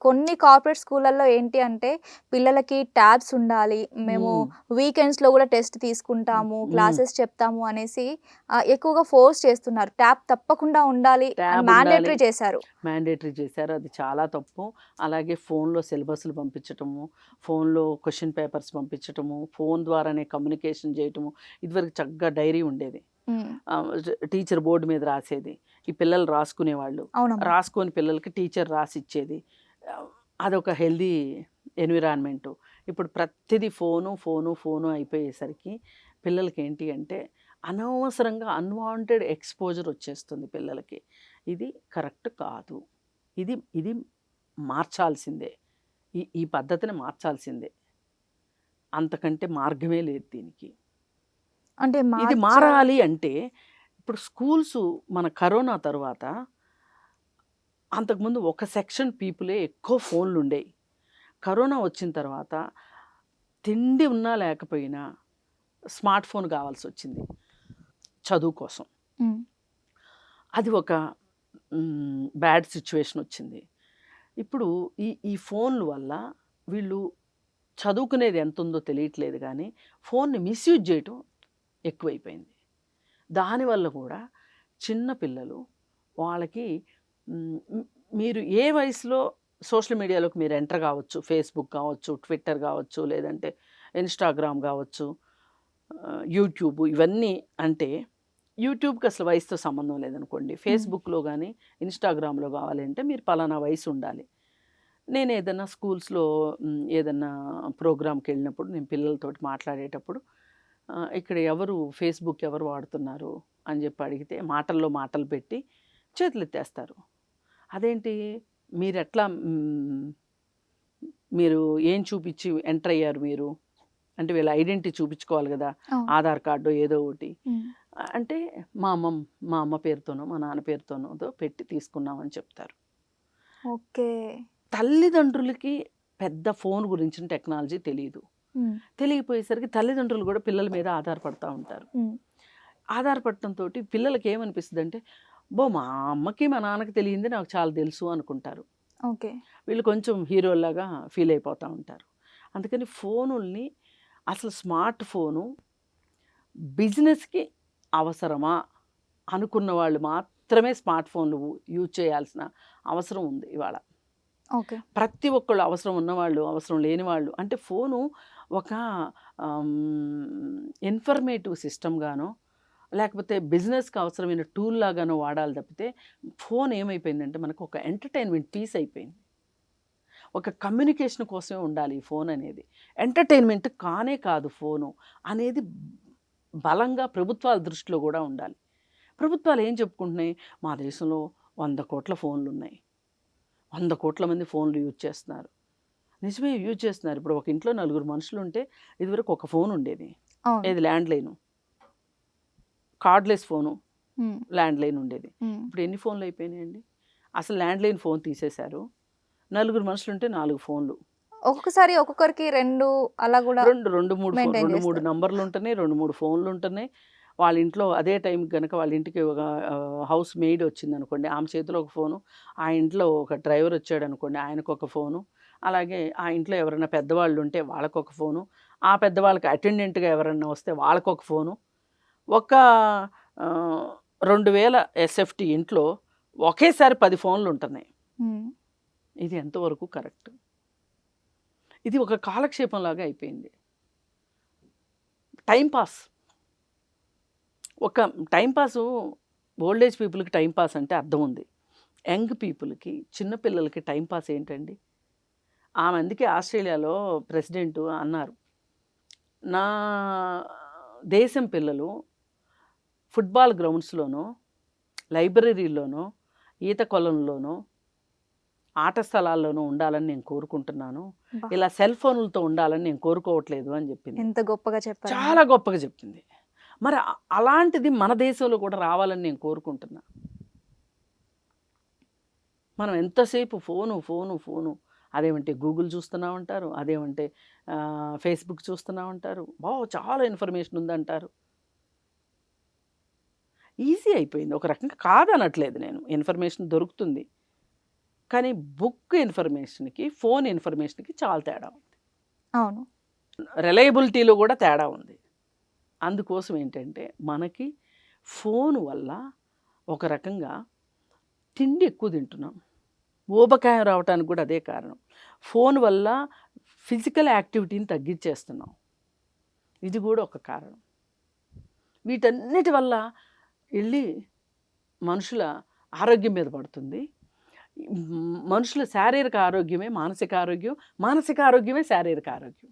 కొన్ని కార్పొరేట్ స్కూళ్ళల్లో ఏంటి అంటే పిల్లలకి ట్యాబ్స్ ఉండాలి. మేము హ్మ్. వీకెండ్స్‌లో గూడా టెస్ట్ తీసుకుంటాము. క్లాసెస్ చెప్తాము అనేసి ఎక్కువగా ఫోర్స్ చేస్తున్నారు. ట్యాబ్ తప్పకుండా ఉండాలి మ్యాండేటరీ. చేశారు. మ్యాండేటరీ చేశారు. అది చాలా తప్పు. అలాగే ఫోన్‌లో సిలబస్‌లు పంపించటము, ఫోన్‌లో క్వెషన్ పేపర్స్ పంపించటము, ఫోన్ ద్వారానే కమ్యూనికేషన్ చేయటము. ఇదివరకు చక్కగా డైరీ ఉండేది. టీచర్ బోర్డ్ మీద రాసేది. ఈ పిల్లలు రాసుకునేవాళ్ళు. రాసుకొని పిల్లలకి టీచర్ రాసిచ్చేది. అదొక హెల్తీ ఎన్విరాన్మెంటు. ఇప్పుడు ప్రతిదీ ఫోను, ఫోను, ఫోను అయిపోయేసరికి పిల్లలకి ఏంటి అంటే అనవసరంగా అన్‌వాంటెడ్ ఎక్స్‌పోజర్ వచ్చేస్తుంది పిల్లలకి. ఇది కరెక్ట్ కాదు. ఇది ఇది మార్చాల్సిందే. ఈ ఈ పద్ధతిని మార్చాల్సిందే. అంతకంటే మార్గమే లేదు దీనికి. అంటే ఇది మారాలి అంటే ఇప్పుడు స్కూల్సు మన కరోనా తరువాత అంతకుముందు ఒక సెక్షన్ పీపులే ఎక్కువ ఫోన్లుండేయి. కరోనా వచ్చిన తర్వాత తిండి ఉన్నా లేకపోయినా స్మార్ట్ ఫోన్ కావాల్సొచ్చింది. చదువు కోసం. అది ఒక బ్యాడ్ సిట్యుయేషన్ వచ్చింది. ఇప్పుడు ఈ ఈ ఫోన్‌ల వల్ల వీళ్ళు చదువుకునేది ఎంతుందో తెలియట్లేదు గానీ, ఫోన్‌ని మిస్‌యూజ్ చేయటం ఎక్కువైపోయింది. దానివల్ల కూడా చిన్న పిల్లలు వాళ్ళకి మీరు ఏ వయసులో సోషల్ మీడియాలోకి మీరు ఎంటర్ కావచ్చు. ఫేస్‌బుక్ కావచ్చు, ట్విట్టర్ కావచ్చు, లేదంటే ఇన్‌స్టాగ్రామ్ కావచ్చు, యూట్యూబ్ ఇవన్నీ అంటే యూట్యూబ్‌కి అసలు వయసుతో సంబంధం లేదనుకోండి. ఫేస్‌బుక్‌లో గానీ, ఇన్‌స్టాగ్రామ్‌లో కావాలంటే మీరు పలానా వయసు ఉండాలి. నేను ఏదన్నా స్కూల్స్‌లో ఏదన్నా ప్రోగ్రామ్‌కెళ్ళినప్పుడు నేను పిల్లలతోటి మాట్లాడేటప్పుడు ఇక్కడ ఎవరు ఫేస్‌బుక్ ఎవరు వాడుతున్నారు అని చెప్పి అడిగితే మాటల్లో మాటలు పెట్టి చేతులెత్తేస్తారు. అదేంటి మీరెట్లా హ్మ్, మీరు ఏం చూపిచ్చి ఎంటర్ అయ్యారు మీరు? అంటే వీళ్ళ ఐడెంటిటీ చూపించుకోవాలి! అవును. ఆధార్ కార్డో ఏదో ఒకటి. అంటే మా అమ్మ మా అమ్మ పేరుతోనో, మా నాన్న పేరుతోనో పెట్టి తీసుకున్నామని చెప్తారు. ఓకే. తల్లిదండ్రులకి పెద్ద ఫోన్ గురించిన టెక్నాలజీ తెలీదు. హ్మ్. తెలియకపోయేసరికి తల్లిదండ్రులు కూడా పిల్లల మీద ఆధారపడతా ఉంటారు. హ్మ్. ఆధారపడటంతోటి పిల్లలకి ఏమనిపిస్తదంటే, అబ్బో! మా అమ్మకి, మా నాన్నకి తెలియంది నాకు చాలా తెలుసు అనుకుంటారు. ఓకే. వీళ్ళు కొంచెం హీరోల్లాగా ఫీల్ అయిపోతా ఉంటారు. అందుకని ఫోనుల్ని అసలు స్మార్ట్ ఫోను బిజినెస్‌కి అవసరమా? అనుకున్న వాళ్ళు మాత్రమే స్మార్ట్ ఫోన్‌లు యూజ్ చేయాల్సిన అవసరం ఉంది ఇవాళ. ఓకే. ప్రతి ఒక్కళ్ళు అవసరం ఉన్నవాళ్ళు, అవసరం లేని వాళ్ళు అంటే ఫోను ఒక ఇన్ఫర్మేటివ్ సిస్టమ్‌గానో, లేకపోతే బిజినెస్‌కి అవసరమైన టూల్ లాగానో వాడాలి తప్పితే ఫోన్ ఏమైపోయిందంటే మనకు ఒక ఎంటర్‌టైన్‌మెంట్ పీస్ అయిపోయింది. ఒక కమ్యూనికేషన్ కోసమే ఉండాలి ఈ ఫోన్ అనేది. ఎంటర్‌టైన్‌మెంట్ కానే కాదు ఫోను అనేది బలంగా ప్రభుత్వాల దృష్టిలో కూడా ఉండాలి. ప్రభుత్వాలు ఏం చెప్పుకుంటున్నాయి? మా దేశంలో 100,00,00,000 ఫోన్లున్నాయి. 100,00,00,000 మంది ఫోన్లు యూజ్ చేస్తున్నారు. నిజమే యూజ్ చేస్తున్నారు. ఇప్పుడు ఒక ఇంట్లో నలుగురు మనుషులుంటే ఇదివరకు ఒక ఫోన్ ఉండేది. ఏది ల్యాండ్‌లైను. Cordless phone. హ్మ్. ల్యాండ్‌లైన్ ఉండేది. ఇప్పుడు ఎన్ని ఫోన్లు అయిపోయినాయండి? అసలు ల్యాండ్‌లైన్ ఫోన్ తీసేశారు. నలుగురు మనుషులుంటే 4 ఫోన్లు. ఒక్కొక్కసారి ఒక్కొక్కరికి 2 అలా గూడా 2, 2, 3 ఫోన్ మెయింటైన్ 2, 3 చేస్తారు. నంబర్‌లుంటున్నాయి. 2, 3 ఫోన్‌లుంటున్నాయి. వాళ్ళ ఇంట్లో అదే టైంకి గనక వాళ్ళ ఇంటికి ఒక హౌస్ మెయిడ్ వచ్చిందనుకోండి. ఆమె చేతిలో ఒక ఫోను. ఆ ఇంట్లో ఒక డ్రైవర్ వచ్చాడనుకోండి ఆయనకొక ఫోను. అలాగే ఆ ఇంట్లో ఎవరైనా పెద్దవాళ్ళు ఉంటే వాళ్ళకొక ఫోను. ఆ పెద్దవాళ్ళకి అటెండెంట్‌గా ఎవరన్నా వస్తే వాళ్ళకొక ఫోను. ఒక ఆహ్, 2000 ఎస్ఎఫ్‌టి ఇంట్లో ఒకేసారి 10 ఫోన్‌లుంటున్నాయి. హ్మ్. ఇది ఎంతవరకు కరెక్ట్? ఇది ఒక కాలక్షేపంలాగా అయిపోయింది. Time pass. ఒక టైమ్ పాసు ఓల్డ్ ఏజ్ పీపుల్‌కి టైమ్ పాస్ అంటే అర్థం ఉంది. యంగ్ పీపుల్‌కి చిన్న పిల్లలకి టైమ్ పాస్ ఏంటండి? ఆమె అందుకే ఆస్ట్రేలియాలో ప్రెసిడెంట్ అన్నారు. నా దేశం పిల్లలు ఫుట్‌బాల్ గ్రౌండ్స్‌లోనో, లైబ్రరీలోనో, ఈత కొలంలోనో, ఆట స్థలాల్లోనో ఉండాలని నేను కోరుకుంటున్నాను. ఇలా సెల్ ఫోన్‌లతో ఉండాలని నేను కోరుకోవట్లేదు అని చెప్పింది. ఎంత గొప్పగా చెప్పారండి. చాలా గొప్పగా చెప్పింది. మరి అలాంటిది మన దేశంలో కూడా రావాలని నేను కోరుకుంటున్నా. మనం ఎంతసేపు ఫోను, ఫోను, ఫోను. అదేమంటే గూగుల్ చూస్తున్నామంటారు. అదేమంటే ఆహ్, ఫేస్‌బుక్ చూస్తున్నామంటారు. వావ్! చాలా ఇన్ఫర్మేషన్ ఉందంటారు. ఈజీ అయిపోయింది. ఒక రకంగా కాదనట్లేదు నేను. ఇన్ఫర్మేషన్ దొరుకుతుంది. కానీ బుక్ ఇన్ఫర్మేషన్కి ఫోన్ ఇన్ఫర్మేషన్కి చాలా తేడా ఉంది. అవును. రిలయబిలిటీలో కూడా తేడా ఉంది. అందుకోసం ఏంటంటే మనకి ఫోన్ వల్ల ఒక రకంగా తిండి ఎక్కువ తింటున్నాం. ఊబకాయం రావడానికి కూడా అదే కారణం. ఫోన్ వల్ల ఫిజికల్ యాక్టివిటీని తగ్గించేస్తున్నాం. ఇది కూడా ఒక కారణం. వీటన్నిటి వల్ల వెళ్ళి మనుషుల ఆరోగ్యం మీద పడుతుంది. మనుషుల శారీరక ఆరోగ్యమే మానసిక ఆరోగ్యం మానసిక ఆరోగ్యమే శారీరక ఆరోగ్యం.